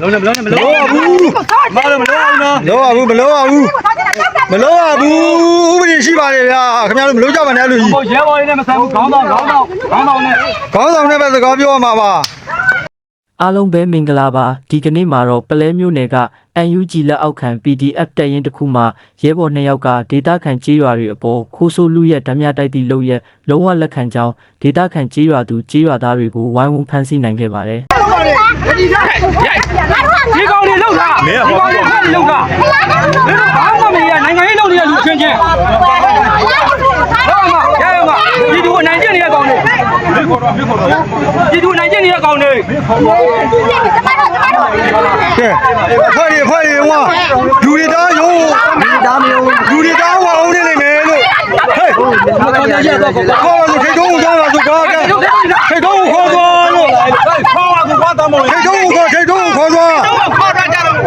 လုံးနေမလုံးနေမလုံးမလို့ဘူးမလုံးမလုံးအောင်နော်မလို့ရဘူးမလို့ရဘူးမလို့ရဘူးဥပဒေရှိပါလေဗျာခင်ဗျားတို့မလို့ကြပါနဲ့လို့ကြီးဟိုရဲဘော်လေးနဲ့မဆန်ဘူးခေါင်းဆောင်ခေါင်းဆောင်ခေါင်းဆောင်နဲ့ခေါင်းဆောင်နဲ့ပဲစကားပြောရမှာပါ အားလုံးပဲမင်္ဂလာပါဒီကနေ့မှာတော့ပလဲမျိုးနယ်က UNG လက်အောက်ခံ PDF တပ်ရင်းတစ်ခုမှရဲဘော်နှစ်ယောက်ကဒေတာခန်ကြေးရွာတွေအပေါ်ခိုးဆိုးလူရဲ့ဓမြတိုက်သည့်လုပ်ရက်လုံးဝလက်ခံကြောင်းဒေတာခန်ကြေးရွာသူကြေးရွာသားတွေကိုဝိုင်းဝန်းဖမ်းဆီးနိုင်ခဲ့ပါတယ်ဒီကောင်တွေလောက်တာမင်းကကောင်တွေလောက်တာမင်းဘာမှမရနိုင်ငံရေးလောက်နေတဲ့လူချင်းချင်းဟုတ်မှာရဲရမှာဒီသူနိုင်ကျင်နေတဲ့ကောင်တွေဒီသူနိုင် ကျင်နေတဲ့ကောင်တွေကဲဖွဲ့ရဖွဲ့ရဟောလူတွေသားယုံလူတွေသားမယုံလူတွေသားဟောအောင်နေနေမယ်လို့ဟေးဘာကောင်တွေရဲ့တော့ကောခေါ်လို့ထိတ်ထုံးကိုသွားတာဆိုတော့ကဲထိတ်ထုံးကိုခေါ်သွားလို့ခေါ်ပါကူဘာတမောထိတ်ထုံးကိုခေါ်ထိတ်ထုံးကိုခေါ်သွား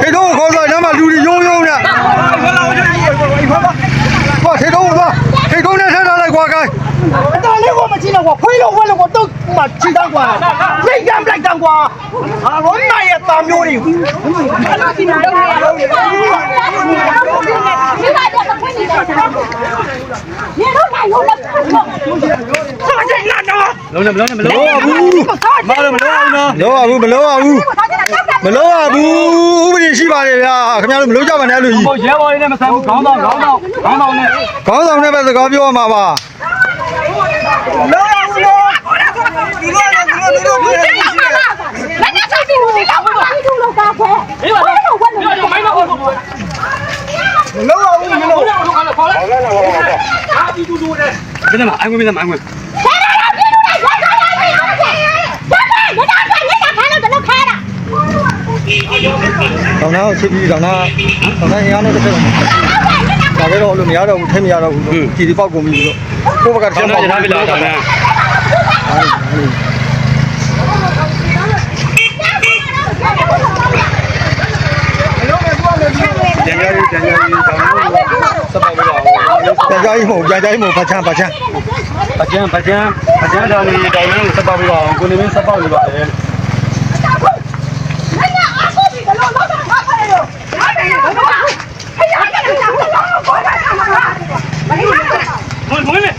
ထိတ်ထုံးကိုခေါ်သွားညမှာလူတွေယုံယုံနဲ့ဟောထိတ်ထုံးကိုသွားထိတ်ထုံးနဲ့ဆက်ထားလိုက်ကွာကဲ အတော်လေးကိုမကြည့်တော့ကွာဖွေးလို့ဝက်လို့ကိုတုတ်မှချီတော့ကွာဖိတ်ကမ်းပလိုက်တော့ကွာဟာရောနိုင်ရဲ့တာမျိုးတွေအဲ့လိုကြည့်နေတော့ရောနေတော့မခွင့်နေတာနေတော့နိုင်ရောလက်ဆောက်ကြည့်လာတော့လုံးနဲ့မလုံးနဲ့မလုံးပါဘူးမလုံးမလုံးအောင်နော်မလုံးပါဘူးမလုံးပါဘူးမလုံးပါဘူးဥပဒေရှိပါတယ်ဗျာခင်ဗျားတို့မလုံးကြပါနဲ့အဲ့လိုကြီးဟိုရဲဘော်လေးနဲ့မဆိုင်ဘူးခေါင်းဆောင်ခေါင်းဆောင်ခေါင်းဆောင်နဲ့ခေါင်းဆောင်နဲ့ပဲစကားပြောရမှာပါ အေးပါတော့မိုင်းတော့ခေါ်လို့လုံးအောင်မလုံးခေါ်လာခေါ်လာအာဒီတူ ချစ်ပြီးတောင်းသားတောင်းသားရင်အားနဲ့တစ်ချက်တော့ဒါပဲတော့လို့မရတော့ဘူးထဲမရတော့ဘူးလို့ကြည်ဒီပေါက်ကုန်ပြီလို့ကိုယ့်ဘက်ကတစ်ဆောချက်င်းပေါက်နေရပြီလားတောင်းနေကျန်ရည်ကျန်ရည်တောင်းလို့စပ်ပါလို့ပြန်ကြိုင်းမို့ပြန်ကြိုင်းမို့ဖချမ်းဖချမ်းအကျန်းပကျန်းပကျန်းတောင်းနေတောင်းလို့စပ်ပါလို့အောင်ကိုနေမင်းစပ်ပါလို့ပါတယ်မွန်းမွန်းလေ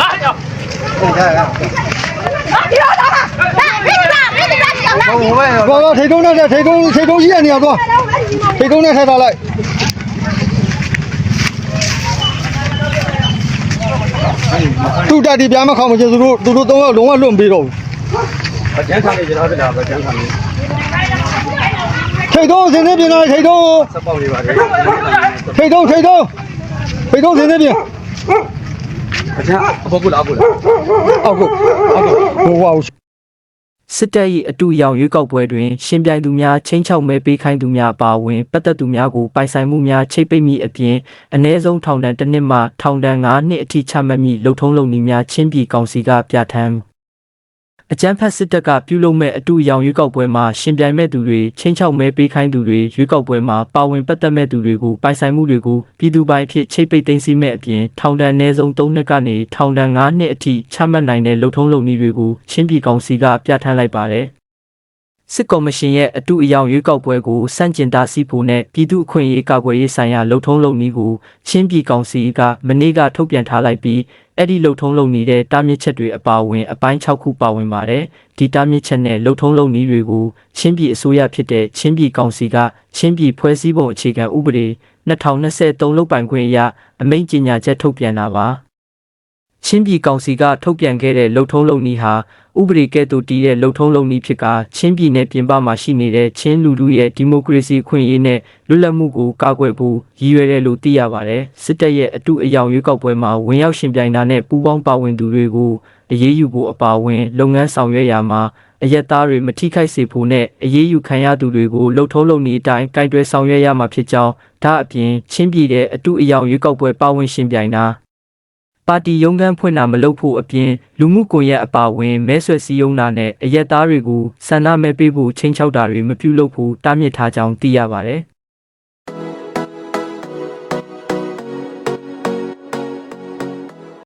လာကြောက် ဘောဘောထိတ်တုံးနဲ့ထိတ်တုံးထိတ်တုံးရှိတဲ့နေရာသွားထိတ်တုံးနဲ့ထည့်ထားလိုက်သူတက်ဒီပြားမခေါမချင်သူတို့သူတို့သုံးယောက်လုံးဝလွတ်မပြီးတော့ဘူးပကျန်းထားနေကျွန်တော်တို့ပကျန်းထားနေထိတ်တုံးစင်းနေပြင်လာထိတ်တုံးစပ်ပါလို့ပါတယ်ထိတ်တုံးထိတ်တုံးထိတ်တုံးစင်းနေပြင် ပကျန်းအပေါ်ကလာဘူးအောက်ကိုအောက်ကိုဟိုဟောစစ်တပ်၏အတူရောင်ရွေးကောက်ပွဲတွင်ရှင်ပြိုင်သူများချင်းချောက်မဲပေးခိုင်းသူများအပါအဝင်ပတ်သက်သူများကိုပိုင်ဆိုင်မှုများချိတ်ပိတ်မိအပြင်အ ਨੇ ဆုံးထောင်ဒဏ်တစ်နှစ်မှထောင်ဒဏ်9နှစ်အထိချမှတ်မိလုံထုံးလုံနည်းများချင်းပြည်ကောင်စီကပြဋ္ဌာန်း အကြမ်းဖက်စစ်တပ်ကပြုလုပ်မဲ့အတူရောင်ရွေးကောက်ပွဲမှာရှင်ပြိုင်မဲ့သူတွေချင်းချောက်မဲပေးခိုင်းသူတွေရွေးကောက်ပွဲမှာပါဝင်ပတ်သက်မဲ့သူတွေကိုပိုင်ဆိုင်မှုတွေကိုပြည်သူပိုင်ဖြစ်ချိတ်ပိတ်သိမ်းဆည်းမဲ့အပြင်ထောင်ဒဏ်အနည်းဆုံး3နှစ်ကနေထောင်ဒဏ်9နှစ်အထိချမှတ်နိုင်တဲ့လုံထုံးလုံနည်းတွေကိုချင်းပြည်ကောင်စီကပြဋ္ဌာန်းလိုက်ပါတယ် စစ်ကော်မရှင်ရဲ့အတူအယောင်ရွေးကောက်ပွဲကိုစန့်ကျင်တာစီဖို့နဲ့ပြည်သူ့အခွင့်အရေးကာကွယ်ရေးဆိုင်ရာလုံထုံးလုံနည်းကိုချင်းပြည်ကောင်စီကမနေ့ကထုတ်ပြန်ထားလိုက်ပြီးအဲ့ဒီလုံထုံးလုံနေတဲ့တားမြစ်ချက်တွေအပါအဝင်အပိုင်း6ခုပါဝင်ပါတယ်ဒီတားမြစ်ချက်နဲ့လုံထုံးလုံနည်းတွေကိုချင်းပြည်အစိုးရဖြစ်တဲ့ချင်းပြည်ကောင်စီကချင်းပြည်ဖွဲ့စည်းပုံအခြေခံဥပဒေ2023လုံပိုင်ခွင့်အရအမိန့်ကြေညာချက်ထုတ်ပြန်တာပါချင်းပြည်ကောင်စီကထုတ်ပြန်ခဲ့တဲ့လုံထုံးလုံနည်းဟာ ဥပဒေကဲ့သို့တည်တဲ့လုံထုံးလုံနည်းဖြစ်ကချင်းပြည်နယ်ပြင်ပမှာရှိနေတဲ့ချင်းလူထုရဲ့ဒီမိုကရေစီအခွင့်အရေးနဲ့လွတ်လပ်မှုကိုကာကွယ်ဖို့ရည်ရွယ်တယ်လို့သိရပါတယ်စစ်တပ်ရဲ့အတူအယောင်ရွေးကောက်ပွဲမှာဝင်ရောက်ရှင်ပြိုင်တာနဲ့ပူးပေါင်းပါဝင်သူတွေကိုအရေးယူဖို့အပါအဝင် လုပ်ငန်းဆောင်ရွက်ရာမှာအရက်သားတွေမထိခိုက်စေဖို့နဲ့အရေးယူခံရသူတွေကိုလှုပ်ထုံးလုံနည်းအတိုင်းကင်တွယ်ဆောင်ရွက်ရမှာဖြစ်ကြောင်းဒါအပြင်ချင်းပြည်တဲ့အတူအယောင်ရွေးကောက်ပွဲပါဝင်ရှင်ပြိုင်တာ ပါတီရုံးခန်းဖွင့်တာမလုပ်ဖို့အပြင်လူမှုကွန်ရက်အပါအဝင်မဲဆွယ်စည်းရုံးတာနဲ့အရက်သားတွေကိုဆန္ဒမဲပေးဖို့ချိန်ချောက်တာတွေမပြုလုပ်ဖို့တားမြစ်ထားကြောင်းသိရပါတယ်။